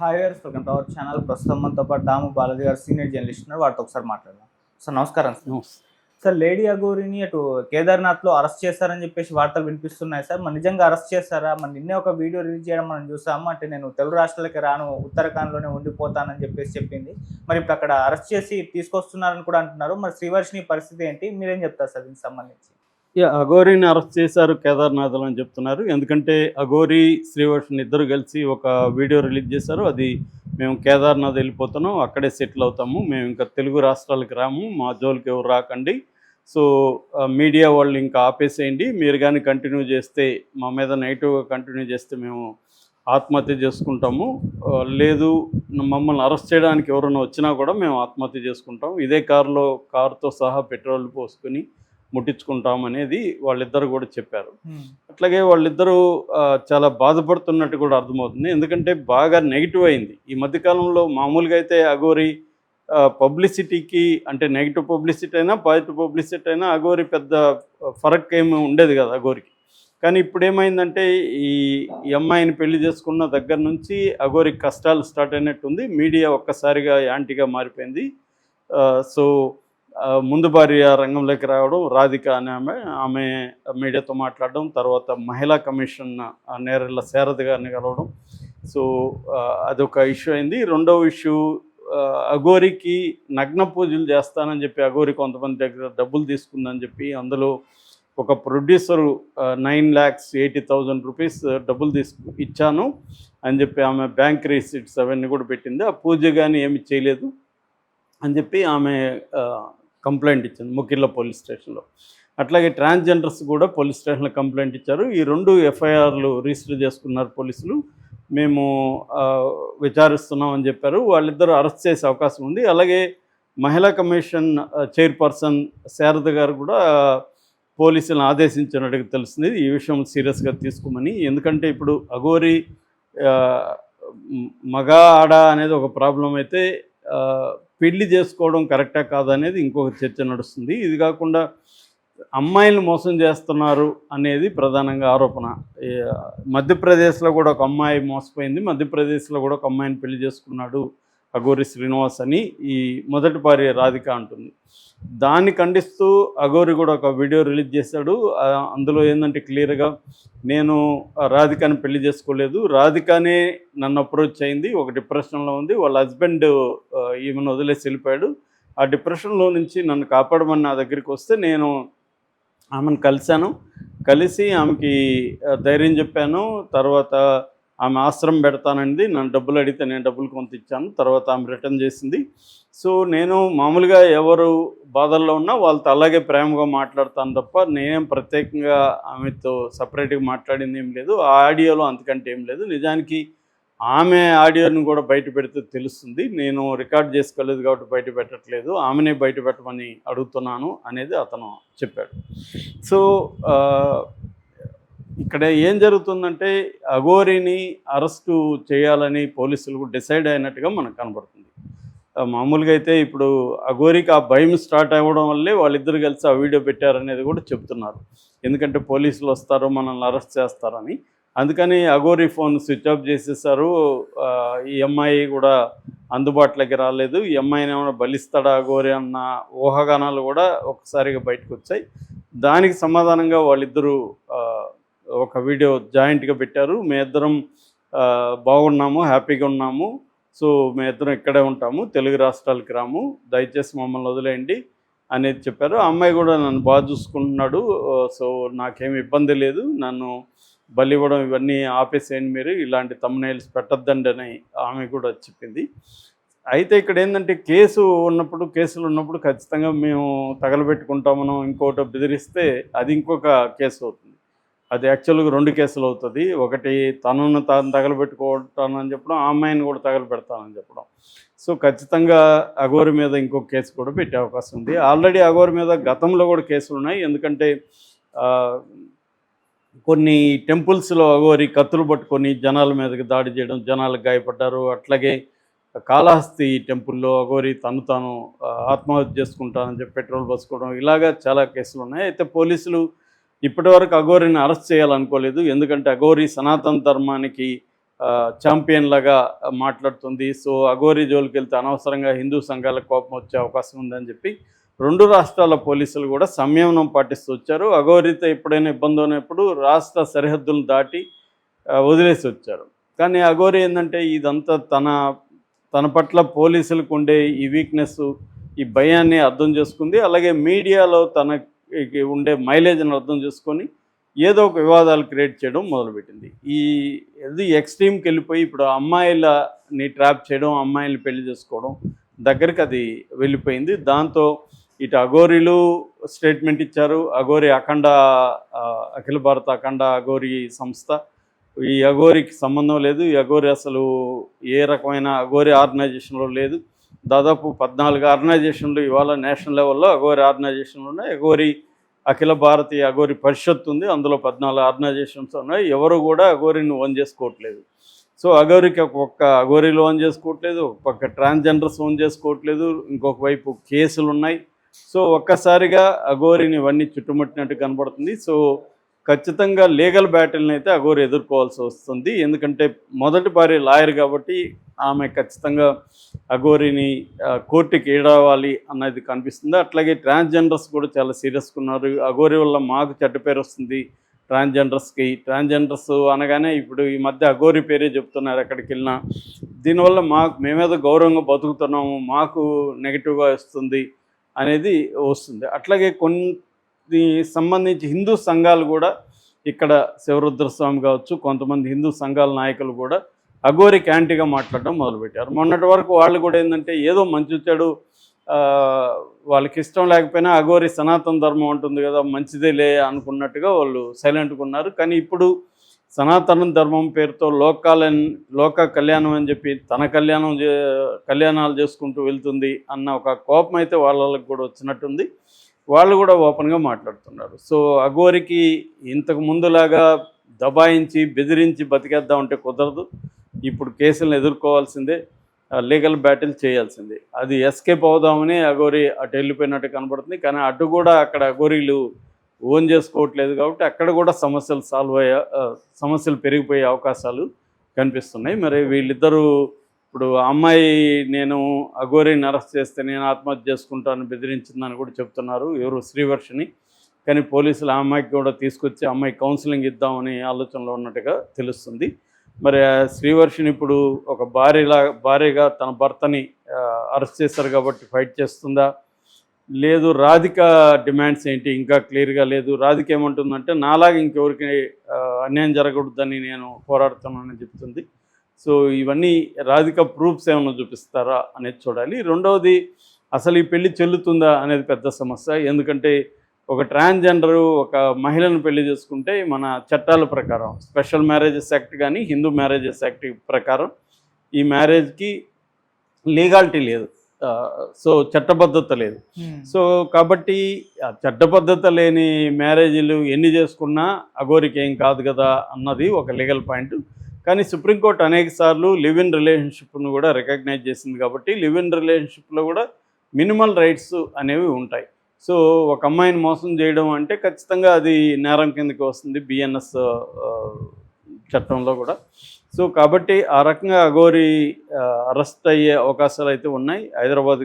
Hi గారు welcome to our channel ప్రస్తుతం మనతో పాటు దాము బాలాజీ గారు సీనియర్ జర్నలిస్ట్ ఉన్నారు. వాటితో ఒకసారి మాట్లాడదాం. సార్ నమస్కారం సార్. సార్ లేడీ అగోరిని అటు కేదార్నాథ్లో అరెస్ట్ చేశారని చెప్పేసి వార్తలు వినిపిస్తున్నాయి సార్. మరి నిజంగా అరెస్ట్ చేశారా? మరి నిన్నే ఒక వీడియో రిలీజ్ చేయడం మనం చూసాము? అంటే నేను తెలుగు రాష్ట్రాలకి రాను ఉత్తరాఖండ్లోనే ఉండిపోతానని చెప్పేసి చెప్పింది. మరి ఇప్పుడు అక్కడ అరెస్ట్ చేసి తీసుకొస్తున్నారని కూడా అంటున్నారు. మరి శ్రీవర్షిని పరిస్థితి ఏంటి? మీరేం చెప్తారు సార్ దీనికి సంబంధించి? అఘోరిని అరెస్ట్ చేశారు కేదార్నాథ్లో అని చెప్తున్నారు. ఎందుకంటే అఘోరి శ్రీవర్షన్ ఇద్దరు కలిసి ఒక వీడియో రిలీజ్ చేశారు. అది మేము కేదార్నాథ్ వెళ్ళిపోతున్నాం అక్కడే సెటిల్ అవుతాము. మేము ఇంకా తెలుగు రాష్ట్రాలకు రాము మా జోలికి ఎవరు రాకండి. సో మీడియా వాళ్ళు ఇంకా ఆపేసేయండి. మీరు కానీ కంటిన్యూ చేస్తే మా మీద నెగిటివ్గా కంటిన్యూ చేస్తే మేము ఆత్మహత్య చేసుకుంటాము. లేదు మమ్మల్ని అరెస్ట్ చేయడానికి ఎవరైనా వచ్చినా కూడా మేము ఆత్మహత్య చేసుకుంటాం. ఇదే కారులో కారుతో సహా పెట్రోల్ పోసుకొని ముట్టించుకుంటాం అనేది వాళ్ళిద్దరు కూడా చెప్పారు. అట్లాగే వాళ్ళిద్దరూ చాలా బాధపడుతున్నట్టు కూడా అర్థమవుతుంది. ఎందుకంటే బాగా నెగిటివ్ అయింది. ఈ మధ్యకాలంలో మామూలుగా అయితే అగోరి పబ్లిసిటీకి అంటే నెగిటివ్ పబ్లిసిటీ అయినా పాజిటివ్ పబ్లిసిటీ అయినా అగోరి పెద్ద ఫరక్ ఏమి ఉండేది కదా అగోరికి కానీ ఇప్పుడు ఏమైందంటే ఈ అమ్మాయిని పెళ్ళి చేసుకున్న దగ్గర నుంచి అగోరి కష్టాలు స్టార్ట్ అయినట్టుంది. మీడియా ఒక్కసారిగా యాంటీగా మారిపోయింది. సో ముందు భార్య రంగంలోకి రావడం రాధిక అనే ఆమె ఆమె మీడియాతో మాట్లాడడం తర్వాత మహిళా కమిషన్ ఆ, నేరెళ్ళ శారద గారిని కలవడం. సో అదొక ఇష్యూ అయింది. రెండవ ఇష్యూ అఘోరికి నగ్న పూజలు చేస్తానని చెప్పి అఘోరి కొంతమంది దగ్గర డబ్బులు తీసుకుందని చెప్పి అందులో ఒక producer nine lakhs eighty thousand rupees డబ్బులు తీసుకు ఇచ్చాను అని చెప్పి ఆమె బ్యాంక్ రిసిప్ట్స్ అవన్నీ కూడా పెట్టింది. ఆ పూజ కానీ ఏమి చేయలేదు అని చెప్పి ఆమె కంప్లైంట్ ఇచ్చింది ముకిర్ల పోలీస్ స్టేషన్లో. అట్లాగే ట్రాన్స్జెండర్స్ కూడా పోలీస్ స్టేషన్లో కంప్లైంట్ ఇచ్చారు. ఈ రెండు ఎఫ్ఐఆర్లు రిజిస్టర్ చేసుకున్నారు పోలీసులు. మేము విచారిస్తున్నామని విచారిస్తున్నాం అని చెప్పారు. వాళ్ళిద్దరూ అరెస్ట్ చేసే అవకాశం ఉంది. అలాగే మహిళా కమిషన్ చైర్పర్సన్ శారద గారు కూడా పోలీసులను ఆదేశించినట్టుగా తెలిసింది ఈ విషయం సీరియస్గా తీసుకోమని. ఎందుకంటే ఇప్పుడు అఘోరి మగ ఆడ అనేది ఒక ప్రాబ్లం అయితే పెళ్ళి చేసుకోవడం కరెక్టా కాదనేది ఇంకొక చర్చ నడుస్తుంది. ఇది కాకుండా అమ్మాయిలను మోసం చేస్తున్నారు అనేది ప్రధానంగా ఆరోపణ. మధ్యప్రదేశ్లో కూడా ఒక అమ్మాయి మోసపోయింది. మధ్యప్రదేశ్లో కూడా ఒక అమ్మాయిని పెళ్ళి చేసుకున్నాడు. అఘోరి శ్రీనివాస్ అని ఈ మొదటి భార్య రాధిక అంటుంది. దాన్ని ఖండిస్తూ అఘోరి కూడా ఒక వీడియో రిలీజ్ చేశాడు. అందులో ఏంటంటే క్లియర్గా నేను ఆ రాధికని పెళ్ళి చేసుకోలేదు. రాధికనే నన్ను అప్రోచ్ అయింది. ఒక డిప్రెషన్లో ఉంది. వాళ్ళ హస్బెండ్ ఈమెను వదిలేసి వెళ్ళిపోయాడు. ఆ డిప్రెషన్లో నుంచి నన్ను కాపాడమని నా దగ్గరికి వస్తే నేను ఆమెను కలిశాను. కలిసి ఆమెకి ధైర్యం చెప్పాను. తర్వాత ఆమె ఆశ్రమం పెడతానండి. నన్ను డబ్బులు అడిగితే నేను డబ్బులు కొంత ఇచ్చాను. తర్వాత ఆమె రిటర్న్ చేసింది. సో నేను మామూలుగా ఎవరు బాధల్లో ఉన్నా వాళ్ళతో అలాగే ప్రేమగా మాట్లాడతాను తప్ప నేనేం ప్రత్యేకంగా ఆమెతో సపరేట్గా మాట్లాడింది ఏం లేదు. ఆ ఆడియోలో అంతకంటే ఏం లేదు. నిజానికి ఆమె ఆడియోని కూడా బయట పెడితే తెలుస్తుంది. నేను రికార్డ్ చేసుకోలేదు కాబట్టి బయట పెట్టట్లేదు. ఆమెనే బయట పెట్టమని అడుగుతున్నాను అనేది అతను చెప్పాడు. సో ఇక్కడ ఏం జరుగుతుందంటే అఘోరిని అరెస్టు చేయాలని పోలీసులు డిసైడ్ అయినట్టుగా మనకు కనబడుతుంది. మామూలుగా అయితే ఇప్పుడు అఘోరికి ఆ భయం స్టార్ట్ అవ్వడం వల్లే వాళ్ళిద్దరు కలిసి ఆ వీడియో పెట్టారనేది కూడా చెప్తున్నారు. ఎందుకంటే పోలీసులు వస్తారు మనల్ని అరెస్ట్ చేస్తారని. అందుకని అఘోరి ఫోన్ స్విచ్ ఆఫ్ చేసేసారు. ఈ అమ్మాయి కూడా అందుబాటులోకి రాలేదు. ఈ అమ్మాయిని ఏమైనా బలిస్తాడా అఘోరి అన్న ఊహాగానాలు కూడా ఒకసారిగా బయటకు వచ్చాయి. దానికి సమాధానంగా వాళ్ళిద్దరూ ఒక వీడియో జాయింట్గా పెట్టారు. మేమిద్దరం ఇద్దరం బాగున్నాము హ్యాపీగా ఉన్నాము. సో మేమిద్దరం ఇక్కడే ఉంటాము. తెలుగు రాష్ట్రాలకు రాము. దయచేసి మమ్మల్ని వదిలేయండి అనేది చెప్పారు. ఆ అమ్మాయి కూడా నన్ను బాగా చూసుకుంటున్నాడు. సో నాకేమి ఇబ్బంది లేదు. నన్ను బలి ఇవ్వడం ఇవన్నీ ఆపేసేయండి మీరు. ఇలాంటి తమ్నైల్స్ పెట్టద్దండి అని ఆమె కూడా చెప్పింది. అయితే ఇక్కడ ఏంటంటే కేసు ఉన్నప్పుడు కేసులు ఉన్నప్పుడు ఖచ్చితంగా మేము తగలబెట్టుకుంటామనో ఇంకోటో బెదిరిస్తే అది ఇంకొక కేసు అవుతుంది. అది యాక్చువల్గా రెండు కేసులు అవుతుంది. ఒకటి తనను తాను తగలబెట్టుకుంటానని చెప్పడం ఆ అమ్మాయిని కూడా తగలబెడతానని చెప్పడం. సో ఖచ్చితంగా అఘోరి మీద ఇంకొక కేసు కూడా పెట్టే అవకాశం ఉంది. ఆల్రెడీ అఘోరి మీద గతంలో కూడా కేసులు ఉన్నాయి. ఎందుకంటే కొన్ని టెంపుల్స్లో అఘోరి కత్తులు పట్టుకొని జనాల మీదకి దాడి చేయడం జనాలకు గాయపడ్డారు. అట్లాగే కాళహస్తి టెంపుల్లో అఘోరి తను తాను ఆత్మహత్య చేసుకుంటానని చెప్పి పెట్రోల్ పోసుకోవడం ఇలాగా చాలా కేసులు ఉన్నాయి. అయితే పోలీసులు ఇప్పటివరకు అఘోరిని అరెస్ట్ చేయాలనుకోలేదు. ఎందుకంటే అఘోరి సనాతన ధర్మానికి ఛాంపియన్ లాగా మాట్లాడుతుంది. సో అఘోరి జోలికి వెళ్తే అనవసరంగా హిందూ సంఘాలకు కోపం వచ్చే అవకాశం ఉందని చెప్పి రెండు రాష్ట్రాల పోలీసులు కూడా సంయమనం పాటిస్తూ వచ్చారు. అఘోరితో ఎప్పుడైనా ఇబ్బంది ఉన్నప్పుడు రాష్ట్ర సరిహద్దులను దాటి వదిలేసి వచ్చారు. కానీ అఘోరి ఏంటంటే ఇదంతా తన తన పట్ల పోలీసులకు ఉండే ఈ వీక్నెస్ ఈ భయాన్ని అర్థం చేసుకుంది. అలాగే మీడియాలో తన ఉండే మైలేజ్ని అర్థం చేసుకొని ఏదో ఒక వివాదాలు క్రియేట్ చేయడం మొదలుపెట్టింది. ఈ ఇది ఎక్స్ట్రీమ్కి వెళ్ళిపోయి ఇప్పుడు అమ్మాయిలని ట్రాప్ చేయడం అమ్మాయిల్ని పెళ్ళి చేసుకోవడం దగ్గరికి అది వెళ్ళిపోయింది. దాంతో ఇటు అఘోరీలు స్టేట్మెంట్ ఇచ్చారు. అఘోరి అఖండ అఖిల భారత అఖండ అఘోరి సంస్థ. ఈ అఘోరికి సంబంధం లేదు. ఈ అఘోరి అసలు ఏ రకమైన అఘోరి ఆర్గనైజేషన్లో లేదు. దాదాపు పద్నాలుగు ఆర్గనైజేషన్లు ఇవాళ నేషనల్ లెవెల్లో అఘోరి ఆర్గనైజేషన్లు ఉన్నాయి. అఘోరి అఖిల భారతీయ అఘోరి పరిషత్ ఉంది. అందులో పద్నాలుగు ఆర్గనైజేషన్స్ ఉన్నాయి. ఎవరు కూడా అఘోరిని ఓన్ చేసుకోవట్లేదు. సో అఘోరికి ఒక్కొక్క అఘోరీలు ఓన్ చేసుకోవట్లేదు. ఒక పక్క ట్రాన్స్జెండర్స్ ఓన్ చేసుకోవట్లేదు. ఇంకొక వైపు కేసులు ఉన్నాయి. సో ఒక్కసారిగా అఘోరిని ఇవన్నీ చుట్టుముట్టినట్టు కనబడుతుంది. సో ఖచ్చితంగా లీగల్ బ్యాటిల్ని అయితే అఘోరి ఎదుర్కోవాల్సి వస్తుంది. ఎందుకంటే మొదటి భార్య లాయర్ కాబట్టి ఆమె ఖచ్చితంగా అఘోరిని కోర్టుకి ఈడవాలి అన్నది కనిపిస్తుంది. అట్లాగే ట్రాన్స్జెండర్స్ కూడా చాలా సీరియస్గా ఉన్నారు. అఘోరి వల్ల మాకు చెడ్డ పేరు వస్తుంది ట్రాన్స్జెండర్స్కి. ట్రాన్స్జెండర్స్ అనగానే ఇప్పుడు ఈ మధ్య అఘోరి పేరే చెప్తున్నారు ఎక్కడికి వెళ్ళినా. దీనివల్ల మాకు మేమేదో గౌరవంగా బతుకుతున్నాము మాకు నెగిటివ్గా వస్తుంది అనేది వస్తుంది. అట్లాగే కొన్ని సంబంధించి హిందూ సంఘాలు కూడా ఇక్కడ శివరుద్రస్వామి కావచ్చు కొంతమంది హిందూ సంఘాల నాయకులు కూడా అఘోరికి యాంటీగా మాట్లాడడం మొదలుపెట్టారు. మొన్నటి వరకు వాళ్ళు కూడా ఏంటంటే ఏదో మంచి చెడు వాళ్ళకి ఇష్టం లేకపోయినా అఘోరి సనాతన ధర్మం ఉంటుంది కదా మంచిదేలే అనుకున్నట్టుగా వాళ్ళు సైలెంట్గా ఉన్నారు. కానీ ఇప్పుడు సనాతన ధర్మం పేరుతో లోకాలన్ లోక కళ్యాణం అని చెప్పి తన కళ్యాణం కళ్యాణాలు చేసుకుంటూ వెళ్తుంది అన్న ఒక కోపం అయితే వాళ్ళకి కూడా వచ్చినట్టుంది. వాళ్ళు కూడా ఓపెన్గా మాట్లాడుతున్నారు. సో అఘోరికి ఇంతకు ముందులాగా దబాయించి బెదిరించి బతికేద్దామంటే కుదరదు. ఇప్పుడు కేసులను ఎదుర్కోవాల్సిందే లీగల్ బ్యాటిల్ చేయాల్సిందే. అది ఎస్కేప్ అవుదామని అఘోరి అటు వెళ్ళిపోయినట్టు కనబడుతుంది. కానీ అటు కూడా అక్కడ అఘోరీలు ఓన్ చేసుకోవట్లేదు కాబట్టి అక్కడ కూడా సమస్యలు సాల్వ్ అయ్యే సమస్యలు పెరిగిపోయే అవకాశాలు కనిపిస్తున్నాయి. మరి వీళ్ళిద్దరూ ఇప్పుడు ఆ అమ్మాయి నేను అఘోరిని అరెస్ట్ చేస్తే నేను ఆత్మహత్య చేసుకుంటాను బెదిరించిందని కూడా చెప్తున్నారు. ఎవరు? శ్రీవర్షిని. కానీ పోలీసులు ఆ అమ్మాయికి కూడా తీసుకొచ్చి అమ్మాయి కౌన్సిలింగ్ ఇద్దామని ఆలోచనలో ఉన్నట్టుగా తెలుస్తుంది. మరి శ్రీవర్షిని ఇప్పుడు ఒక భార్యలా భార్యగా తన భర్తని అరెస్ట్ చేశారు కాబట్టి ఫైట్ చేస్తుందా? లేదు రాధిక డిమాండ్స్ ఏంటి? ఇంకా క్లియర్గా లేదు. రాధిక ఏమంటుందంటే నాలాగా ఇంకెవరికి అన్యాయం జరగకూడదని నేను పోరాడుతున్నానని చెప్తుంది. సో ఇవన్నీ రాధిక ప్రూఫ్స్ ఏమైనా చూపిస్తారా అనేది చూడాలి. రెండవది అసలు ఈ పెళ్ళి చెల్లుతుందా అనేది పెద్ద సమస్య. ఎందుకంటే ఒక ట్రాన్స్జెండరు ఒక మహిళను పెళ్ళి చేసుకుంటే మన చట్టాల ప్రకారం స్పెషల్ మ్యారేజెస్ యాక్ట్ కానీ హిందూ మ్యారేజెస్ యాక్ట్ ప్రకారం ఈ మ్యారేజ్కి లీగాలిటీ లేదు. సో చట్టబద్ధత లేదు. సో కాబట్టి చట్టబద్ధత లేని మ్యారేజీలు ఎన్ని చేసుకున్నా అఘోరికి ఏం కాదు కదా అన్నది ఒక లీగల్ పాయింట్. కానీ సుప్రీంకోర్టు అనేక సార్లు లివ్ ఇన్ రిలేషన్షిప్ను కూడా రికగ్నైజ్ చేసింది కాబట్టి లివ్ ఇన్ రిలేషన్షిప్లో కూడా మినిమల్ రైట్స్ అనేవి ఉంటాయి. సో ఒక అమ్మాయిని మోసం చేయడం అంటే ఖచ్చితంగా అది నేరం కిందకి వస్తుంది బిఎన్ఎస్ చట్టంలో కూడా. సో కాబట్టి ఆ రకంగా అఘోరి అరెస్ట్ అయ్యే అవకాశాలు అయితే ఉన్నాయి. హైదరాబాద్